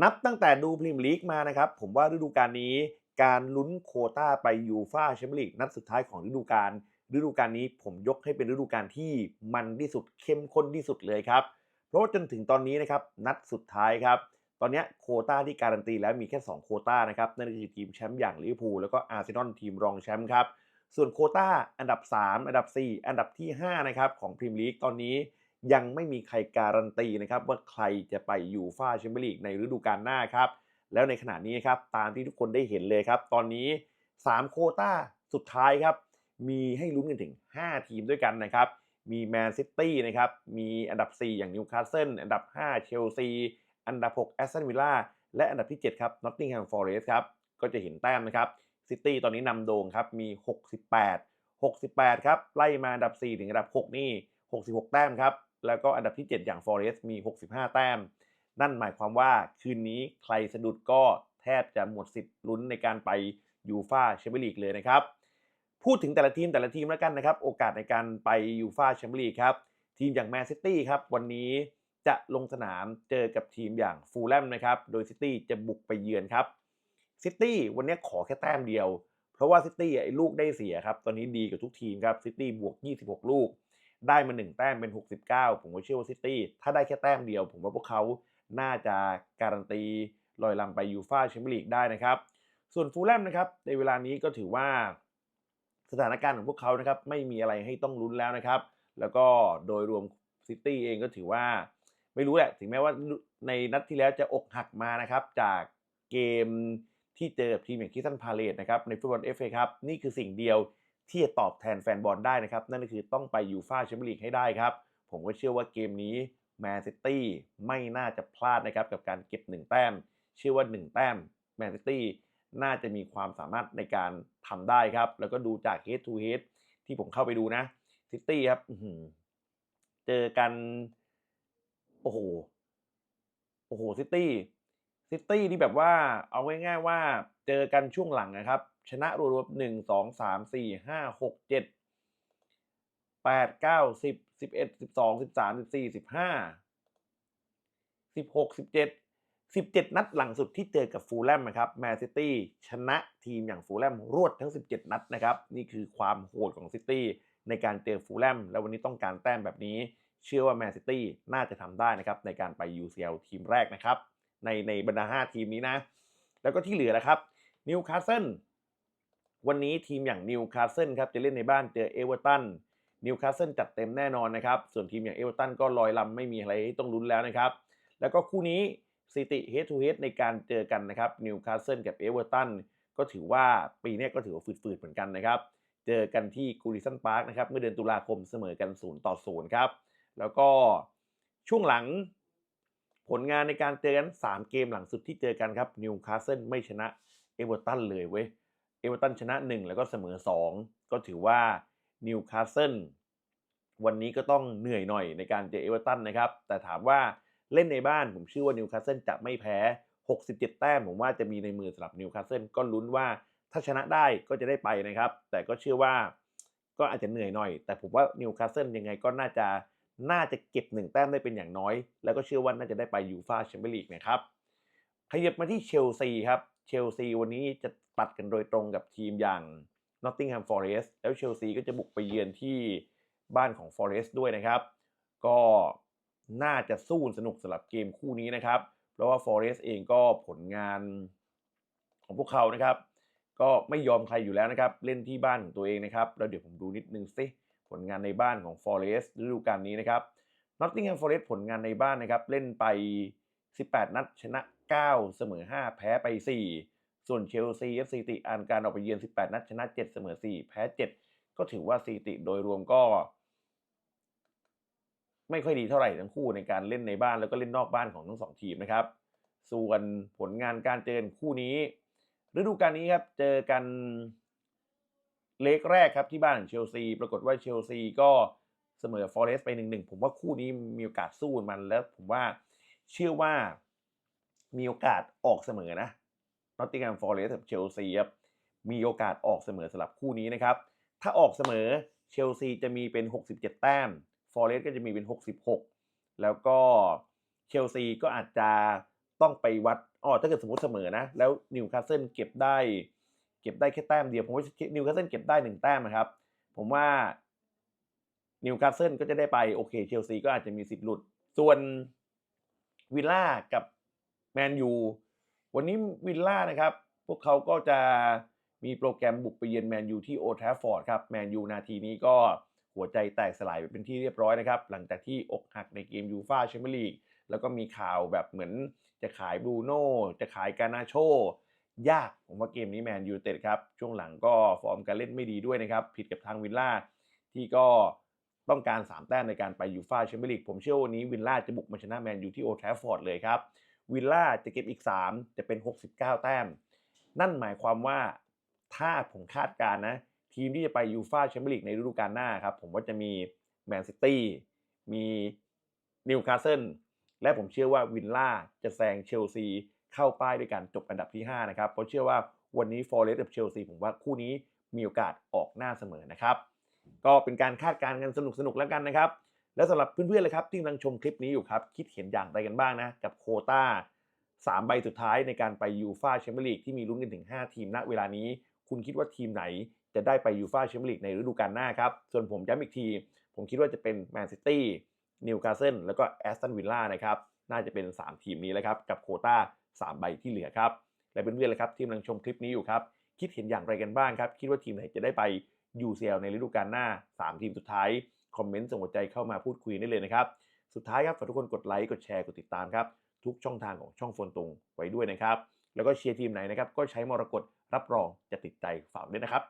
นับตั้งแต่ดูพรีเมียร์ลีกมานะครับ ผมว่าฤดูกาลนี้การลุ้นโคต้าไปยูฟ่าแชมเปี้ยนลีกนัดสุดท้ายของฤดูกาลฤดูกาลนี้ผมยกให้เป็นฤดูกาลที่มันที่สุดเข้มข้นที่สุดเลยครับ เพราะว่าจนถึงตอนนี้นะครับนัดสุดท้ายครับ ตอนนี้โคต้าที่การันตีแล้วมีแค่ 2 โคต้านะครับนั่นคือทีมแชมป์อย่างลิเวอร์พูลแล้วก็อาร์เซนอลทีมรองแชมป์ครับส่วนโคต้าอันดับ 3 อันดับ 4 อันดับที่ 5 นะครับของพรีเมียร์ลีกตอนนี้ ยังไม่มีใครการันตีนะครับว่าใครจะไปยูฟ่าแชมเปี้ยนลีกในฤดูกาลหน้าครับ แล้วในขณะนี้ครับตามที่ทุกคนได้เห็นเลยครับ ตอนนี้ 3 โคต้าสุดท้ายครับ มีให้ลุ้นกันถึง 5 ทีมด้วยกันนะครับ มีแมนซิตี้นะครับ มีอันดับ 4 อย่างนิวคาสเซิลอันดับ 5 เชลซี อันดับ 6 แอสตันวิลล่า และอันดับที่ 7 ครับนอตติงแฮมฟอร์เรสต์ครับ ก็จะเห็นแต้มนะครับ ซิตี้ตอนนี้นำโด่งครับ มี 68 68 ครับ ไล่มาอันดับ 4 ถึงอันดับ 6 นี่ 66 แต้มครับ แล้วก็อันดับที่ 7 อย่างฟอเรสต์มี 65 แต้ม นั่นหมายความว่าคืนนี้ใครสะดุดก็แทบจะหมดสิทธิ์ลุ้นในการไปยูฟ่าแชมเปี้ยนลีกเลยนะครับ พูดถึงแต่ละทีมแต่ละทีมแล้วกันนะครับ โอกาสในการไปยูฟ่าแชมเปี้ยนลีกครับ ทีมอย่างแมนซิตี้ครับ วันนี้จะลงสนามเจอกับทีมอย่างฟูลแลมนะครับ โดยซิตี้จะบุกไปเยือนครับซิตี้วันนี้ขอแค่แต้มเดียว เพราะว่าซิตี้ไอ้ลูกได้เสียครับ ตอนนี้ดีกับทุกทีมครับซิตี้บวก 26 ลูก ได้มา1แต้มเป็น 69 ผมก็เชื่อว่าซิตี้ถ้าได้แค่แต้มเดียว ผมว่าพวกเขาน่าจะการันตีลอยลำไปยูฟ่าแชมเปี้ยนลีกได้นะครับ ส่วนฟูลแลมนะครับในเวลานี้ก็ถือว่า สถานการณ์ของพวกเขานะครับไม่มีอะไรให้ต้องลุ้นแล้วนะครับ แล้วก็โดยรวมซิตี้เองก็ถือว่าไม่รู้แหละถึงแม้ว่าในนัดที่แล้วจะอกหักมานะครับจากเกมที่เจอกับทีมอย่างคิสันพาเลตนะครับในฟุตบอลเอฟเอครับนี่คือสิ่งเดียว ที่จะตอบแทนแฟนบอลได้นะครับ นั่นก็คือต้องไปยูฟ่าแชมเปี้ยนลีกให้ได้ครับ ผมก็เชื่อว่าเกมนี้แมนซิตี้ไม่น่าจะพลาดนะครับกับการเก็บ 1 แต้ม เชื่อว่า 1 แต้มแมนซิตี้น่าจะมีความสามารถในการทำได้ครับ แล้วก็ดูจาก head to head ที่ผมเข้าไปดูนะซิตี้ครับเจอกัน โอ้โหโอ้โหซิตี้ซิตี้ที่แบบว่าเอาง่ายๆว่าเจอกันช่วงหลังนะครับ ชนะรวมๆหนึ่งสองสามสี่ห้าหกเจ็ดแปดเก้าสิบสิบเอ็ดสิบสองสิบสามสิบสี่สิบห้าสิบหกสิบเจ็ดสิบเจ็ดนัดหลังสุดที่เจอกับฟูลแลมนะครับแมนซิตี้ชนะทีมอย่างฟูลแลมรวดทั้ง 17 นัดนะครับ นี่คือความโหดของซิตี้ในการเจอฟูลแลมแล้ววันนี้ต้องการแต้มแบบนี้ เชื่อว่าแมนซิตี้น่าจะทำได้นะครับ ในการไป UCL ทีมแรกนะครับ ในในบรรดา 5 ทีมนี้นะ แล้วก็ที่เหลือนะครับนิวคาสเซิล วันนี้ทีมอย่างนิวคาสเซิลครับจะเล่นในบ้านเจอเอเวอร์ตันนิวคาสเซิลจัดเต็มแน่นอนนะครับ ส่วนทีมอย่างเอเวอร์ตันก็ลอยลำไม่มีอะไรให้ต้องลุ้นแล้วนะครับ แล้วก็คู่นี้สถิติ head to head ในการเจอกันนะครับนิวคาสเซิลกับเอเวอร์ตันก็ถือว่าปีนี้ก็ถือว่าฝืดๆเหมือนกันนะครับ เจอกันที่กูริสันพาร์คนะครับเมื่อเดือนตุลาคมเสมอกัน0ต่อ0ครับ แล้วก็ช่วงหลังผลงานในการเจอกัน 3 เกมหลังสุดที่เจอกันครับนิวคาสเซิลไม่ชนะเอเวอร์ตันเลยเว้ย เอเวอร์ตันชนะ 1 แล้วก็เสมอ 2 ก็ถือว่านิวคาสเซิลวันนี้ก็ต้องเหนื่อยหน่อยในการเจอเอเวอร์ตันนะครับ แต่ถามว่าเล่นในบ้านผมเชื่อว่านิวคาสเซิลจะไม่แพ้ 67 แต้มผมว่าจะมีในมือสำหรับนิวคาสเซิลก็ลุ้นว่าถ้าชนะได้ก็จะได้ไปนะครับ แต่ก็เชื่อว่าก็อาจจะเหนื่อยหน่อย แต่ผมว่านิวคาสเซิลยังไงก็น่าจะน่าจะเก็บ1แต้มได้เป็นอย่างน้อย แล้วก็เชื่อว่าน่าจะได้ไปยูฟ่าแชมเปี้ยนลีกนะครับขยับมาที่เชลซีครับ เชลซีวันนี้จะตัดกันโดยตรงกับทีมอย่าง Nottingham Forest แล้วเชลซีก็จะบุกไปเยือนที่บ้านของ Forest ด้วยนะครับ ก็น่าจะสู้สนุกสำหรับเกมคู่นี้นะครับ เพราะว่า Forest เองก็ผลงานของพวกเขานะครับ ก็ไม่ยอมใครอยู่แล้วนะครับ เล่นที่บ้านของตัวเองนะครับ แล้วเดี๋ยวผมดูนิดนึงสิผลงานในบ้านของ Forest ฤดูกาลนี้นะครับ Nottingham Forest ผลงานในบ้านนะครับ เล่นไป 18 นัดชนะ 9 เสมอ 5 แพ้ไป 4 ส่วนเชลซี FC ติอ่านการออกไปเยือน 18 นัดชนะ 7 เสมอ 4 แพ้ 7 ก็ถือว่าซีติโดยรวมก็ ไม่ค่อยดีเท่าไหร่ทั้งคู่ในการเล่นในบ้านแล้วก็เล่นนอกบ้านของทั้งสองทีมนะครับ ส่วนผลงานการเจอคู่นี้ฤดูกาลนี้ครับเจอกันเล็กแรกครับที่บ้านของเชลซี ปรากฏว่าเชลซีก็เสมอฟอเรสต์ไปหนึ่งหนึ่งผมว่าคู่นี้มีโอกาสสู้มันแล้วผมว่าเชื่อว่า มีโอกาสออกเสมอนะนอตติงแฮมฟอร์เรสต์กับเชลซีครับมีโอกาสออกเสมอสำหรับคู่นี้นะครับ ถ้าออกเสมอเชลซีจะมีเป็น 67 แต้มฟอร์เรสต์ก็จะมีเป็น 66 แล้วก็เชลซีก็อาจจะต้องไปวัดอ้อถ้าเกิดสมมติเสมอนะ แล้วนิวคาสเซิลเก็บได้เก็บได้แค่แต้มเดียว ผมว่านิวคาสเซิลเก็บได้หนึ่งแต้มนะครับ ผมว่านิวคาสเซิลก็จะได้ไปโอเคเชลซีก็อาจจะมีสิทธิ์หลุด ส่วนวิลล่ากับ แมนยูวันนี้วิลล่านะครับ พวกเขาก็จะมีโปรแกรมบุกไปเยือนแมนยูที่โอทราฟอร์ดครับแมนยูนาทีนี้ก็หัวใจแตกสลายไปเป็นที่เรียบร้อยนะครับ หลังจากที่อกหักในเกมยูฟาแชมเปี้ยนลีกแล้วก็มีข่าวแบบเหมือนจะขายบรูโน่จะขายกานาโชยากผมว่าเกมนี้แมนยูเต็ดครับ ช่วงหลังก็ฟอร์มการเล่นไม่ดีด้วยนะครับ ผิดกับทางวิลล่าที่ก็ต้องการ 3 แต้มในการไปยูฟาแชมเปี้ยนลีกผมเชื่อวันนี้วิลล่าจะบุกมาชนะแมนยูที่โอทราฟอร์ดเลยครับ วิลล่าจะเก็บอีก 3 จะเป็น 69 แต้ม นั่นหมายความว่าถ้าผมคาดการณ์นะ ทีมที่จะไปยูฟาแชมเปี้ยนลีกในฤดูกาลหน้าครับ ผมว่าจะมีแมนซิตี้มีนิวคาสเซิลและผมเชื่อว่าวิลล่าจะแซงเชลซีเข้าป้ายด้วยกันจบอันดับที่ 5 นะครับ เพราะเชื่อว่าวันนี้ฟอร์เรสต์กับเชลซีผมว่าคู่นี้มีโอกาสออกหน้าเสมอนะครับ ก็เป็นการคาดการณ์กันสนุกๆแล้วกันนะครับ แล้วสำหรับเพื่อนๆเลยครับที่กำลังชมคลิปนี้อยู่ครับ คิดเห็นอย่างไรกันบ้างนะ กับโคต้า3 ใบสุดท้ายในการไปยูฟาแชมเปี้ยนลีกที่มีลุ้นกันถึง 5 ทีมณเวลานี้ คุณคิดว่าทีมไหนจะได้ไปยูฟาแชมเปี้ยนลีกในฤดูกาลหน้าครับ ส่วนผมย้ำอีกที ผมคิดว่าจะเป็นแมนซิตี้นิวคาสเซิลแล้วก็แอสตันวิลล่านะครับน่าจะเป็น 3 ทีมนี้แหละครับกับโคต้า3 ใบที่เหลือครับและเพื่อนๆเลยครับที่กำลังชมคลิปนี้อยู่ครับคิดเห็นอย่างไรกันบ้างครับ คิดว่าทีมไหนจะได้ไป UCL ในฤดูกาลหน้า 3 ทีมสุดท้าย คอมเมนต์ส่งหัวใจเข้ามาพูดคุยได้เลยนะครับ สุดท้ายครับฝากทุกคนกดไลค์กดแชร์กดติดตามครับ ทุกช่องทางของช่องโฟนตรงไว้ด้วยนะครับ แล้วก็เชียร์ทีมไหนนะครับก็ใช้มรกตรับรองจะติดใจฝากด้วยนะครับ